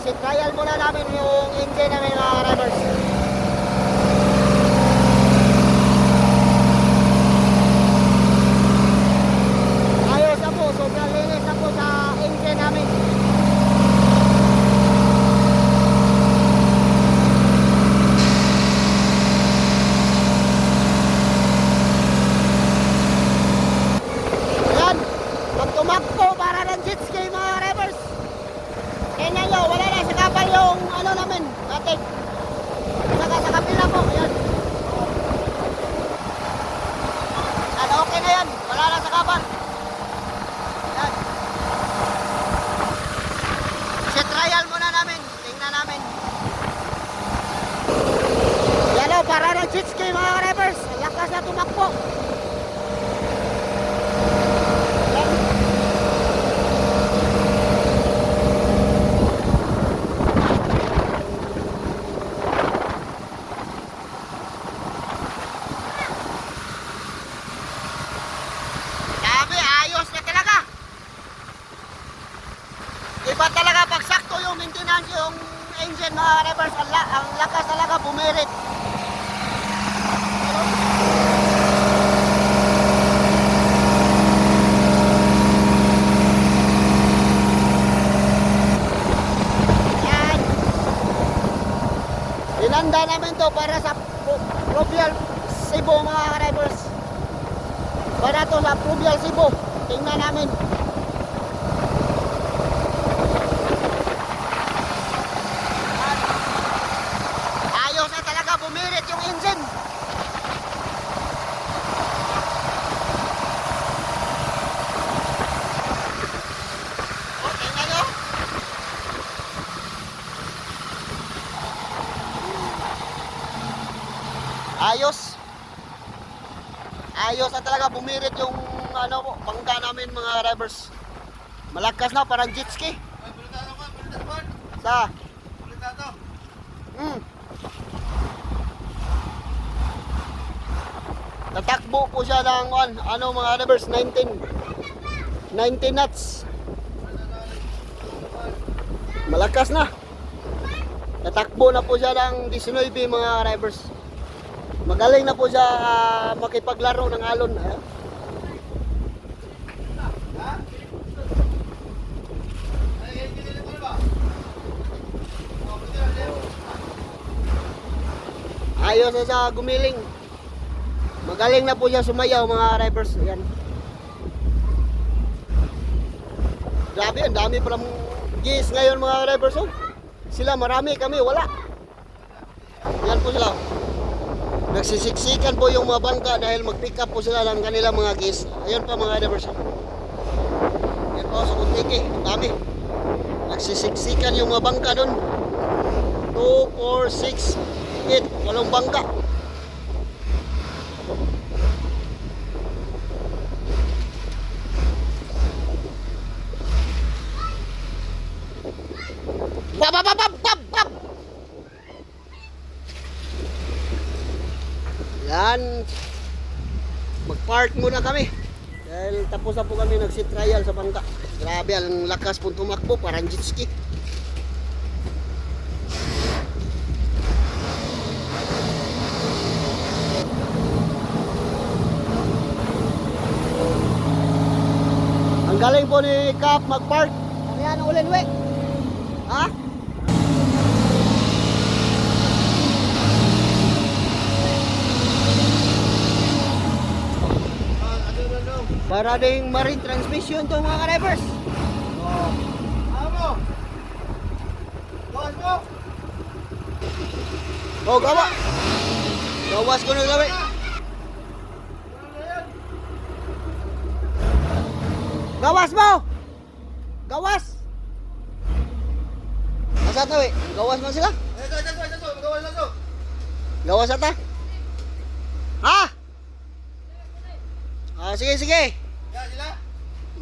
si trial muna namin yung engine namin mga drivers. G6K mga ka-revers. Ang lakas na tumakbo. iba talaga pag sakto yung maintenance yung engine mga reverse ang, ang lakas talaga bumirit Inanda namin to para sa Provial Cebu mga reverse. Para to sa Provial Cebu. Tingnan namin. Ayos na talaga bumirit yung engine. O, tingnan nyo. Ayos. Ayos na talaga bumirit yung ano po, bangka namin mga drivers. Malakas na parang jet ski. Sa Mm. Tatakbo po siya ng ano, ano mga drivers 19 19 knots. Malakas na. Tatakbo na po siya ng 19 mga drivers. Magaling na po siya ah, makipaglaro ng alon. Eh? Ayos na siya gumiling. Magaling na po siya sumayaw mga drivers. Ayan. Grabe, ang dami palang gis ngayon mga drivers. Oh. Sila marami kami, wala. Yan po sila. Nagsisiksikan po yung mga bangka dahil mag-pick up po sila ng kanilang mga gis. Ayan pa mga drivers. oh. Yan po sa Kuntiki, dami. Nagsisiksikan yung mga bangka doon. 2, 4, 6, 8, walong bangka. Bab, bab, bab, bab, bab, bab. Yan. Mag-park muna kami. Dahil tapos na po kami nag-sit trial sa bangka. Grabe, ang lakas po tumakbo, parang jet ski. Ang galing po ni Cap mag-park. Ano yan, we? Ha? Para ding marine transmission to mga drivers. Oh, gawa. Gawas ko naglabi. Gawas mo! Gawas! Asa to eh? Gawas man sila? Gawas ata? Ha? Ah, sige, sige.